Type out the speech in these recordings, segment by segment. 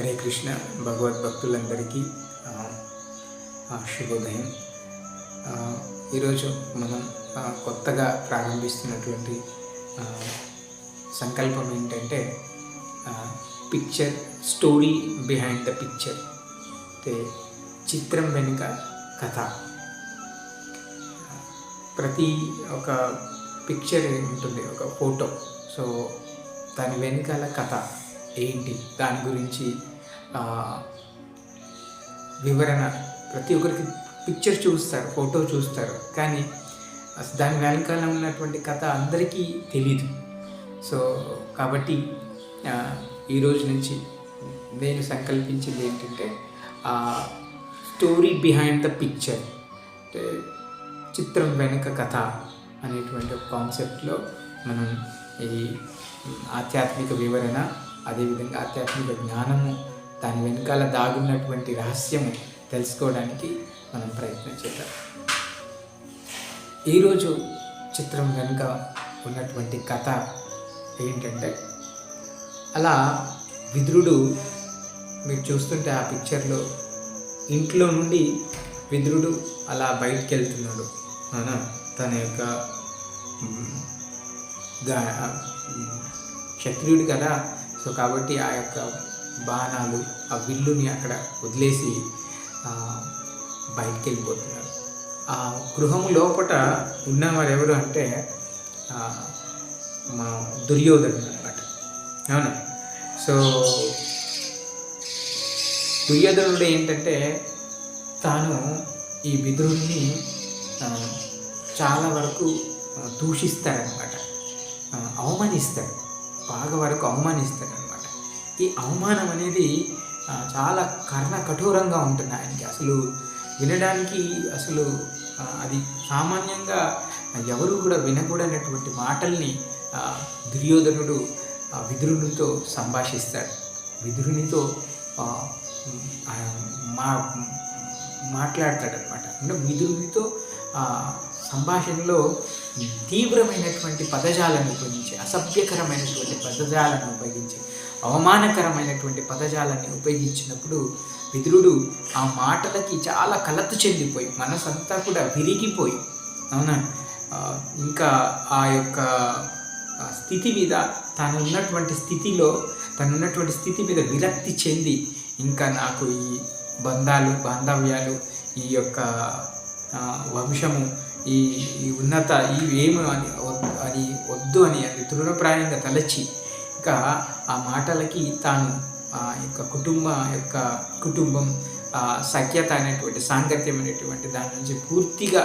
హరే కృష్ణ భగవద్భక్తులందరికీ శుభోదయం. ఈరోజు మనం కొత్తగా ప్రారంభిస్తున్నటువంటి సంకల్పం ఏంటంటే picture story behind the picture అంటే చిత్రం వెనుక కథ. ప్రతి ఒక పిక్చర్ ఉంటుంది ఒక ఫోటో సో దాని వెనకాల కథ ఏంటి? దాని గురించి వివరణ. ప్రతి ఒక్కరికి పిక్చర్ చూస్తారు ఫోటో చూస్తారు. కానీ అసలు దాని వెనకాల ఉన్నటువంటి కథ అందరికీ తెలీదు. సో కాబట్టి ఈరోజు ఈ రోజు నుంచి నేను సంకల్పించింది ఏంటంటే ఆ స్టోరీ బిహైండ్ ద పిక్చర్ అంటే చిత్రం వెనుక కథ అనేటువంటి ఒక కాన్సెప్ట్లో మనం ఈ ఆధ్యాత్మిక వివరణ అదేవిధంగా ఆధ్యాత్మిక జ్ఞానము దాని వెనకాల దాగున్నటువంటి రహస్యం తెలుసుకోవడానికి మనం ప్రయత్నం చేద్దాం. ఈరోజు చిత్రం వెనుక ఉన్నటువంటి కథ ఏంటంటే అలా విద్రుడు మీరు చూస్తుంటే ఆ పిక్చర్లో ఇంట్లో నుండి విద్రుడు అలా బయటికి వెళ్తున్నాడు అవునా తన యొక్క గా- క్షత్రియుడు కదా. సో కాబట్టి ఆ యొక్క బాణాలు ఆ విల్లుని అక్కడ వదిలేసి బయటికి వెళ్ళిపోతున్నారు ఆ గృహం లోపట ఉన్న వారెవరు అంటే మా దుర్యోధనుడు అనమాట అవునా? సో దుర్యోధనుడు ఏంటంటే తాను ఈ విదురుడిని చాలా వరకు దూషిస్తారనమాట దూషిస్తాడనమాట అవమానిస్తాడు. బాగా వరకు అవమానిస్తాడు. ఈ అవమానం అనేది చాలా కర్ణ కఠోరంగా ఉంటుంది ఆయనకి. అసలు వినడానికి అసలు అది సామాన్యంగా ఎవరు కూడా వినకూడనటువంటి మాటల్ని దుర్యోధనుడు విదురునితో సంభాషిస్తాడు. విదురునితో మా మాట్లాడతాడు మా మాట్లాడతాడనమాట అంటే విదురునితో సంభాషణలో తీవ్రమైనటువంటి పదజాలను ఉపయోగించి అసభ్యకరమైనటువంటి పదజాలను ఉపయోగించి అవమానకరమైనటువంటి పదజాలాన్ని ఉపయోగించినప్పుడు విదురుడు ఆ మాటలకి చాలా కలత చెందిపోయి మనసంతా కూడా విరిగిపోయి అవునా? ఇంకా ఆ యొక్క స్థితి మీద తాను ఉన్నటువంటి స్థితిలో తను ఉన్నటువంటి స్థితి మీద విరక్తి చెంది ఇంకా నాకు ఈ బంధాలు బాంధవ్యాలు ఈ యొక్క వంశము ఈ ఉన్నత ఈ ఏమి అని అది వద్దు అని అది తృణప్రాయంగా తలచి యొక్క ఆ మాటలకి తాను ఆ యొక్క కుటుంబ యొక్క కుటుంబం సఖ్యత అనేటువంటి సాంగత్యం అనేటువంటి దాని నుంచి పూర్తిగా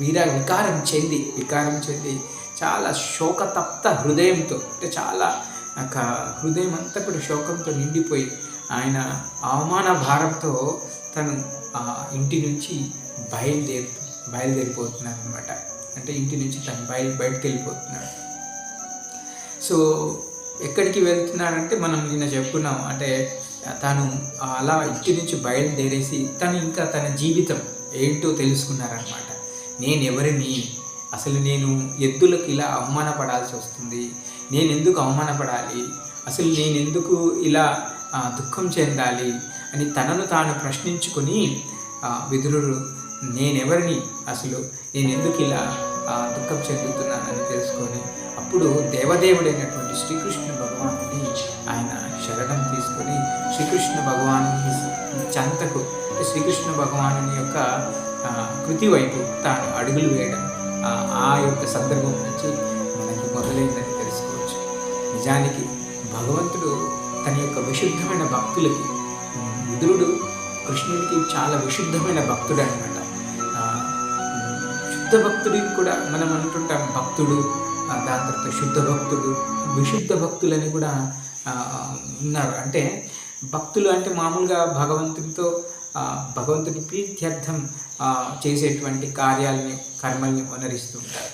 వీర వికారం చెంది వికారం చెంది చాలా శోకతప్త హృదయంతో అంటే చాలా ఒక హృదయం అంతా కూడా శోకంతో నిండిపోయి ఆయన అవమాన భారంతో తను ఆ ఇంటి నుంచి బయలుదేరి బయలుదేరిపోతున్నాడు అనమాట అంటే ఇంటి నుంచి తను బయలు బయటకు వెళ్ళిపోతున్నాడు సో ఎక్కడికి వెళ్తున్నాడంటే మనం నిన్న చెప్పుకున్నాం. అంటే తను అలా ఇంటి నుంచి బయలుదేరేసి తను ఇంకా తన జీవితం ఏంటో తెలుసుకున్నారనమాట. నేను ఎవరిని అసలు నేను ఎద్దులకు ఇలా అవమానపడాల్సి వస్తుంది. నేను ఎందుకు అవమానపడాలి? అసలు నేను ఎందుకు ఇలా దుఃఖం చెందాలి అని తనను తాను ప్రశ్నించుకొని విదురుడు నేనెవరిని? అసలు నేను ఎందుకు ఇలా దుఃఖం చెందుతున్నానని తెలుసుకొని అప్పుడు దేవదేవుడైనటువంటి శ్రీకృష్ణ భగవానుని ఆయన శరణం తీసుకొని శ్రీకృష్ణ భగవాను చెంతకు శ్రీకృష్ణ భగవాను యొక్క కృతి వైపు తాను అడుగులు వేయడం ఆ, యొక్క సందర్భం నుంచి మనకి మొదలైందని తెలుసుకోవచ్చు. నిజానికి భగవంతుడు తన యొక్క విశుద్ధమైన భక్తులకి ముదురుడు కృష్ణుడికి చాలా విశుద్ధమైన భక్తుడు అనమాట శుద్ధ భక్తుడికి కూడా మనం అంటుంటాం భక్తుడు దాని తర్వాత శుద్ధ భక్తులు విశుద్ధ భక్తులని కూడా ఉన్నారు. అంటే భక్తులు అంటే మామూలుగా భగవంతునితో భగవంతుని ప్రీత్యర్థం చేసేటువంటి కార్యాలని కర్మల్ని వనరిస్తుంటారు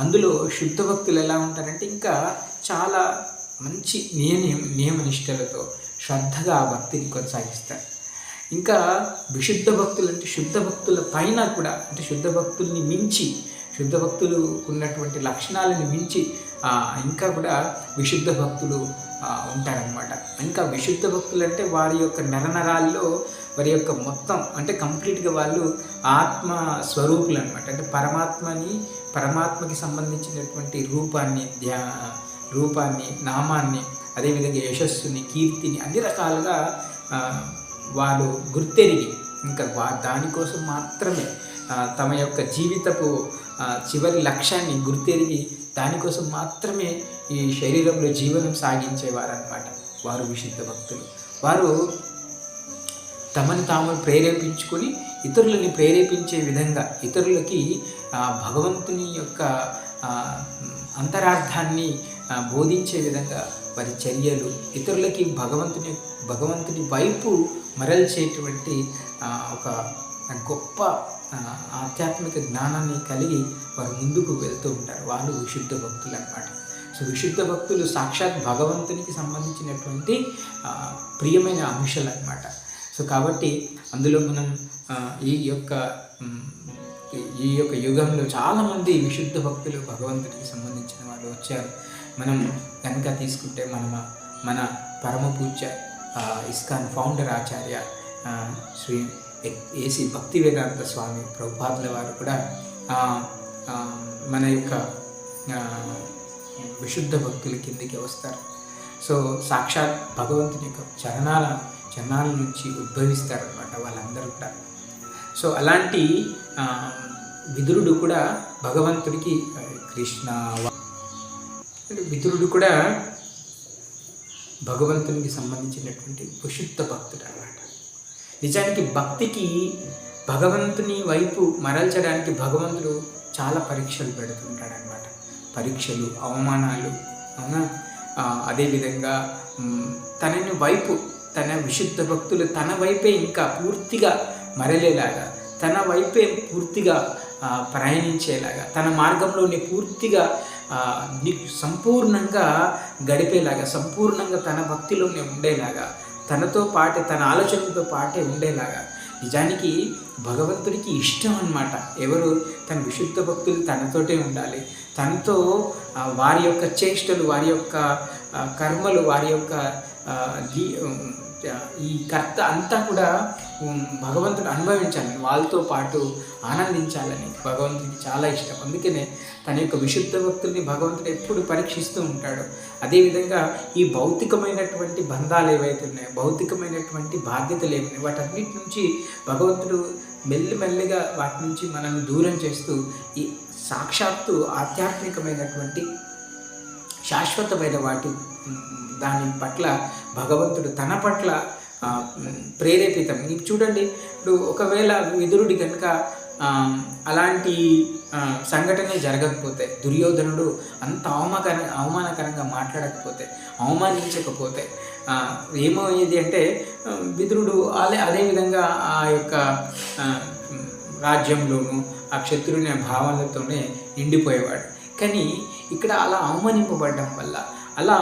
అందులో శుద్ధ భక్తులు ఎలా ఉంటారంటే ఇంకా చాలా మంచి నియమ నియమనిష్టలతో శ్రద్ధగా ఆ భక్తిని కొనసాగిస్తారు. ఇంకా విశుద్ధ భక్తులు అంటే శుద్ధ భక్తుల పైన కూడా అంటే శుద్ధ భక్తుల్ని మించి శుద్ధ భక్తులు ఉన్నటువంటి లక్షణాలను మించి ఇంకా కూడా విశుద్ధ భక్తులు ఉంటారనమాట ఇంకా విశుద్ధ భక్తులు అంటే వారి యొక్క నరనరాల్లో వారి యొక్క మొత్తం అంటే కంప్లీట్గా వాళ్ళు ఆత్మ స్వరూపులు అనమాట అంటే పరమాత్మని పరమాత్మకి సంబంధించినటువంటి రూపాన్ని ధ్యా రూపాన్ని నామాన్ని అదేవిధంగా యశస్సుని కీర్తిని అన్ని రకాలుగా వాళ్ళు వారు గుర్తెరిగి ఇంకా వా దానికోసం మాత్రమే తమ యొక్క జీవితపు చివరి లక్ష్యాన్ని గుర్తెరిగి దానికోసం మాత్రమే ఈ శరీరంలో జీవనం సాగించేవారనమాట వారు విశుద్ధ భక్తులు. వారు తమను తాము ప్రేరేపించుకొని ఇతరులని ప్రేరేపించే విధంగా ఇతరులకి భగవంతుని యొక్క అంతరార్థాన్ని బోధించే విధంగా వారి చర్యలు ఇతరులకి భగవంతుని భగవంతుని వైపు మరల్చేటువంటి ఒక గొప్ప ఆధ్యాత్మిక జ్ఞానాన్ని కలిగి వారు ముందుకు వెళ్తూ ఉంటారు. వాళ్ళు విశుద్ధ భక్తులు అనమాట సో విశుద్ధ భక్తులు సాక్షాత్ భగవంతునికి సంబంధించినటువంటి ప్రియమైన అంశాలు అన్నమాట. సో కాబట్టి అందులో మనం ఈ యొక్క ఈ- యొక్క యుగంలో చాలామంది విశుద్ధ భక్తులు భగవంతునికి సంబంధించిన వాళ్ళు వచ్చారు. మనం కనుక తీసుకుంటే మన మన పరమ పూజ ISKCON founder Acharya Shri AC Bhakti Vedanta Swami ప్రభుపాదుల వారు కూడా మన యొక్క విశుద్ధ భక్తుల కిందికి వస్తారు. సో సాక్షాత్ భగవంతుని యొక్క చరణాల చరణాల నుంచి ఉద్భవిస్తారనమాట వాళ్ళందరూ కూడా. సో అలాంటి విదురుడు కూడా భగవంతుడికి కృష్ణ విదురుడు కూడా భగవంతునికి సంబంధించినటువంటి విశుద్ధ భక్తుడు అన్నమాట. నిజానికి భక్తికి భగవంతుని వైపు మరల్చడానికి భగవంతుడు చాలా పరీక్షలు పెడుతుంటాడనమాట పరీక్షలు అవమానాలు అవునా? అదేవిధంగా తనని వైపు తన విశుద్ధ భక్తులు తన వైపే ఇంకా పూర్తిగా మరలేలాగా తన వైపే పూర్తిగా ప్రయాణించేలాగా తన మార్గంలోనే పూర్తిగా ని- సంపూర్ణంగా గడిపేలాగా సంపూర్ణంగా తన భక్తిలోనే ఉండేలాగా తనతో పాటే తన ఆలోచనలతో పాటే ఉండేలాగా. నిజానికి భగవంతుడికి ఇష్టం అన్నమాట. ఎవరు? తన విశుద్ధ భక్తులు తనతోటే ఉండాలి. తనతో వారి యొక్క చేష్టలు వారి యొక్క కర్మలు వారి యొక్క ఈ కర్త అంతా కూడా భగవంతుడు అనుభవించాలని వాళ్ళతో పాటు ఆనందించాలని భగవంతుడికి చాలా ఇష్టం. అందుకనే తన యొక్క విశుద్ధ భక్తుల్ని భగవంతుడు ఎప్పుడు పరీక్షిస్తూ ఉంటాడు. అదేవిధంగా ఈ భౌతికమైనటువంటి బంధాలు ఏవైతే ఉన్నాయో భౌతికమైనటువంటి బాధ్యతలు ఏమి వాటన్నిటి నుంచి భగవంతుడు మెల్లిమెల్లిగా వాటి నుంచి మనల్ని దూరం చేస్తూ ఈ సాక్షాత్తు ఆధ్యాత్మికమైనటువంటి శాశ్వతమైన వాటి దాని పట్ల భగవంతుడు తన పట్ల ప్రేరేపితం. మీకు చూడండి ఇప్పుడు ఒకవేళ విదురుడి కనుక అలాంటి సంఘటనే జరగకపోతే దుర్యోధనుడు అంత అవమాకర అవమానకరంగా మాట్లాడకపోతే అవమానించకపోతే ఏమయ్యేది అంటే విదురుడు అదే అదేవిధంగా ఆ యొక్క రాజ్యంలోనూ ఆ క్షత్రుని భావనలతోనే నిండిపోయేవాడు. కానీ ఇక్కడ అలా అవమానింపబడడం వల్ల అలా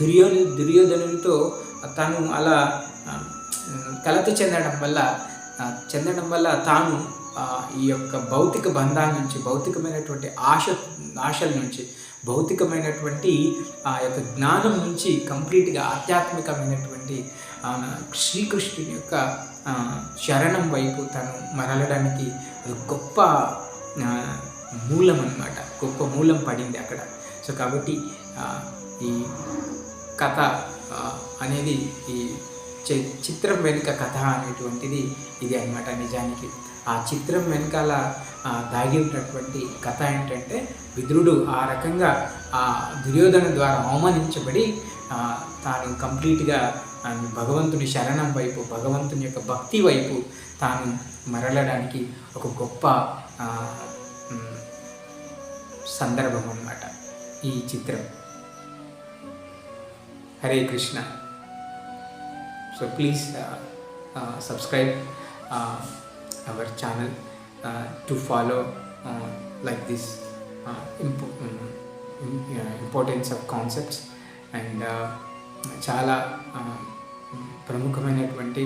దుర్యో దుర్యోధనుడితో తను అలా కలత చెందడం వల్ల చెందడం వల్ల తాను ఈ యొక్క భౌతిక బంధాల నుంచి భౌతికమైనటువంటి ఆశ ఆశల నుంచి భౌతికమైనటువంటి ఆ యొక్క జ్ఞానం నుంచి కంప్లీట్గా ఆధ్యాత్మికమైనటువంటి శ్రీకృష్ణుని యొక్క శరణం వైపు తను మరలడానికి అది గొప్ప మూలం అన్నమాట. గొప్ప మూలం పడింది అక్కడ. సో కాబట్టి ఈ కథ అనేది ఈ చి- చిత్రం వెనుక కథ అనేటువంటిది ఇది అన్నమాట నిజానికి. ఆ చిత్రం వెనకాల దాగి ఉన్నటువంటి కథ ఏంటంటే విదురుడు ఆ రకంగా ఆ దుర్యోధన ద్వారా అవమానించబడి తాను కంప్లీట్గా భగవంతుని శరణం వైపు భగవంతుని యొక్క భక్తి వైపు తాను మరలడానికి ఒక గొప్ప సందర్భం అన్నమాట ఈ చిత్రం. Hare Krishna. So please subscribe our channel to follow like this importance of concepts and చాలా uh, ప్రముఖమైనటువంటి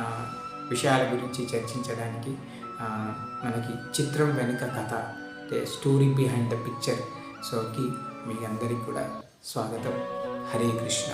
uh, విషయాల గురించి చర్చించడానికి uh, మనకి చిత్రం వెనుక కథ స్టోరీ బిహైండ్ ద పిక్చర్. సోకి మీ అందరికీ కూడా స్వాగతం. హరే కృష్ణ